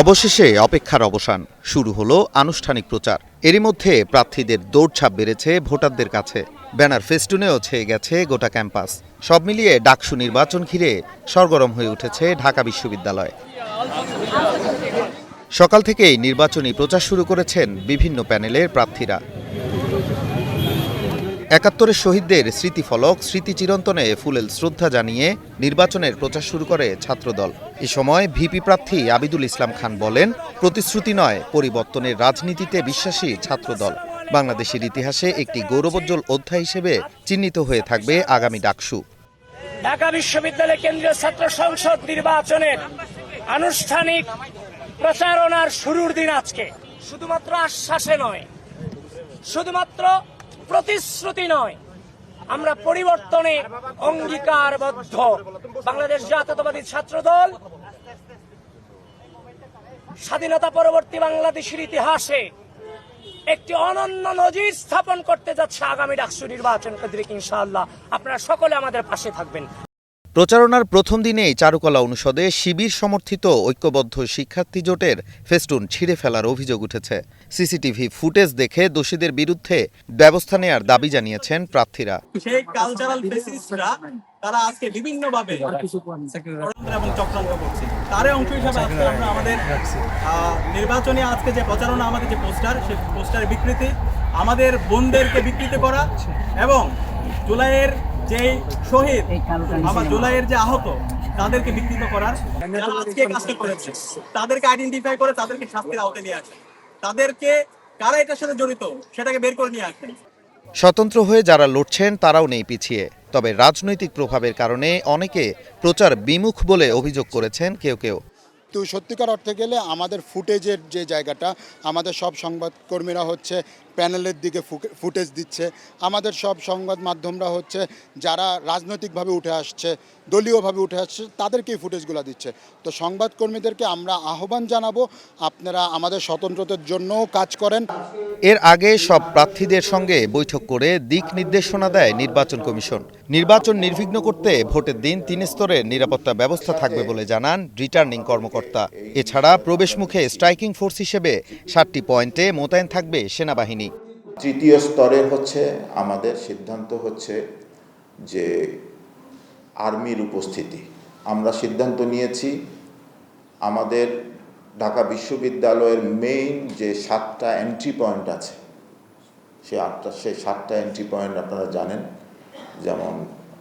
অবশেষে অপেক্ষার অবসান। শুরু হলো আনুষ্ঠানিক প্রচার। এরই মধ্যে প্রার্থীদের দৌড়ছাপ বেড়েছে ভোটারদের কাছে। ব্যানার ফেস্টুনেও ছেয়ে গেছে গোটা ক্যাম্পাস। সব মিলিয়ে ডাকসু নির্বাচন ঘিরে সরগরম হয়ে উঠেছে ঢাকা বিশ্ববিদ্যালয়। সকাল থেকেই নির্বাচনী প্রচার শুরু করেছেন বিভিন্ন প্যানেলের প্রার্থীরা। একাত্তরের শহীদদের স্মৃতিফলক স্মৃতি চিরন্তনে ফুলেল শ্রদ্ধা জানিয়ে নির্বাচনের প্রচার শুরু করে ছাত্রদল। এ সময় ভিপি প্রার্থী আবিদুল ইসলাম খান বলেন, প্রতিশ্রুতি নয়, পরিবর্তনের রাজনীতিতে বিশ্বাসী ছাত্রদল। বাংলাদেশের ইতিহাসে একটি গৌরবোজ্জ্বল অধ্যায় হিসেবে চিহ্নিত হয়ে থাকবে আগামী ডাকসু। ঢাকা বিশ্ববিদ্যালয় কেন্দ্রীয় ছাত্র সংসদ নির্বাচনের আনুষ্ঠানিক প্রচারণার শুরুর দিন আজকে। শুধুমাত্র আশ্বাসে নয়, শুধুমাত্র প্রতিশ্রুতি নয়। আমরা পরিবর্তনে অঙ্গীকারবদ্ধ। বাংলাদেশ জাতীয়তাবাদী ছাত্র দল স্বাধীনতা পরবর্তী বাংলাদেশের ইতিহাসে একটি অনন্য নজির স্থাপন করতে যাচ্ছে আগামী ডাকসু নির্বাচন কেন্দ্রিক ইনশাআল্লাহ। আপনারা সকলে আমাদের পাশে থাকবেন। প্রচারণার প্রথম দিনেই চারুকলা অনুষদে শিবির সমর্থিত ঐক্যবদ্ধ শিক্ষার্থী জোটের ফেস্টুন ছিঁড়ে ফেলার অভিযোগ উঠেছে। সিসিটিভি ফুটেজ দেখে দোষীদের বিরুদ্ধে ব্যবস্থা নেয়ার দাবি জানিয়েছেন প্রার্থীরা। তারা আজকে বিভিন্ন ভাবে অংশ হিসাবে আমাদের নির্বাচনী আজকে যে প্রচারণা, আমাদের যে পোস্টার, সেই পোস্টারের বিকৃতি, আমাদের বোনদেরকে বিকৃতি করা এবং জুলাইয়ের যে শহীদ আমার জুলাইয়ের যে আহত তাদেরকে বিকৃত করার যারা আজকে কাজটা করেছে তাদেরকে আইডেন্টিফাই করে তাদেরকে শাস্তির আওতায় নিয়ে আসে তাদেরকে কারা এটার সাথে জড়িত সেটাকে বের করে নিয়ে আসেন। স্বতন্ত্র হয়ে যারা লড়ছেন তারাও নেই পিছিয়ে। তবে রাজনৈতিক প্রভাবের কারণে অনেকে প্রচার বিমুখ বলে অভিযোগ করেছেন কেউ কেউ। তো সত্যিকার অর্থে গেলে আমাদের ফুটেজের যে জায়গাটা, আমাদের সব সংবাদকর্মীরা হচ্ছে প্যানেলের দিকে ফুটেজ দিচ্ছে। আমাদের সব সংবাদ মাধ্যমরা হচ্ছে যারা রাজনৈতিকভাবে উঠে আসছে, দলীয়ভাবে উঠে আসছে, তাদেরকেই ফুটেজগুলো দিচ্ছে। তো সংবাদকর্মীদেরকে আমরা আহ্বান জানাব, আপনারা আমাদের স্বতন্ত্রতার জন্যও কাজ করেন। এর আগে সব প্রার্থীদের সঙ্গে বৈঠক করে দিক নির্দেশনা দেয় নির্বাচন কমিশন। নির্বাচন নির্বিঘ্ন করতে ভোটের দিন তিন স্তরের নিরাপত্তা ব্যবস্থা থাকবে বলে জানান রিটার্নিং কর্মকর্তা। এছাড়া প্রবেশমুখে স্ট্রাইকিং ফোর্স হিসেবে সাতটি পয়েন্টে মোতায়েন থাকবে সেনাবাহিনী। তৃতীয় স্তরের হচ্ছে আমাদের সিদ্ধান্ত হচ্ছে যে আর্মির উপস্থিতি। আমরা সিদ্ধান্ত নিয়েছি, আমাদের ঢাকা বিশ্ববিদ্যালয়ের মেইন যে সাতটা এন্ট্রি পয়েন্ট আছে সে আটটা সেই সাতটা এন্ট্রি পয়েন্ট আপনারা জানেন। যেমন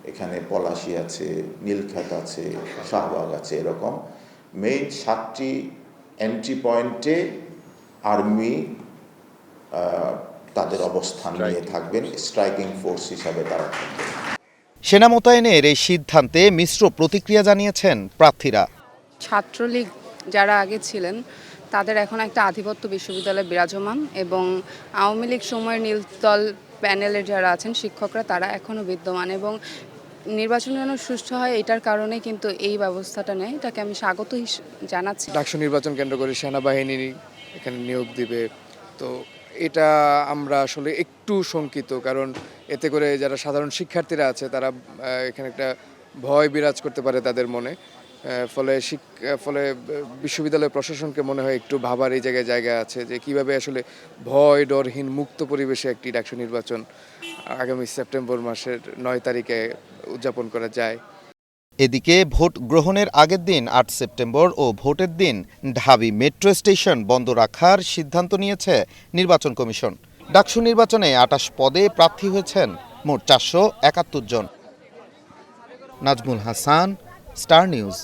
এখানে পলাশি আছে নীলক্ষেত আছে শাহবাগ আছে এরকম। মেইন সাতটি এন্ট্রি পয়েন্টে আর্মি তাদের অবস্থান নিয়ে থাকবেন। স্ট্রাইকিং ফোর্স হিসাবে তারা থাকবেন। সেনা মোতায়েনের এই সিদ্ধান্তে মিশ্র প্রতিক্রিয়া জানিয়েছেন প্রার্থীরা। ছাত্রলীগ যারা আগে ছিলেন, তাদের এখন একটা আধিপত্য বিশ্ববিদ্যালয়ে বিরাজমান এবং আওয়ামী লীগ সময়ের নীলতল প্যানেলের যারা আছেন, শিক্ষকরা তারা এখনও বিদ্যমান এবং নির্বাচন যেন সুষ্ঠু হয় এটার কারণে কিন্তু এই ব্যবস্থাটা নেয়। এটাকে আমি স্বাগত জানাচ্ছি। ডাকসু নির্বাচন কেন্দ্র করে সেনাবাহিনী এখানে নিয়োগ দিবে। তো এটা আমরা আসলে একটু শঙ্কিত কারণ এতে করে যারা সাধারণ শিক্ষার্থীরা আছে, তারা এখানে একটা ভয় বিরাজ করতে পারে তাদের মনে। ফলে ফলে বিশ্ববিদ্যালয় প্রশাসনকে মনে হয় একটু ভাবার এই জায়গায় জায়গা আছে যে কীভাবে আসলে ভয়, ডরহীন, মুক্ত পরিবেশে একটি ডাকসু নির্বাচন আগামী সেপ্টেম্বর মাসের নয় তারিখে উদযাপন করা যায়। এদিকে ভোট গ্রহণের আগের দিন আট সেপ্টেম্বর ও ভোটের দিন ঢাবি মেট্রো স্টেশন বন্ধ রাখার সিদ্ধান্ত নিয়েছে নির্বাচন কমিশন। ডাকসু নির্বাচনে আটাশ পদে প্রার্থী হয়েছেন মোট চারশো একাত্তর জন। Nazmul Hasan star news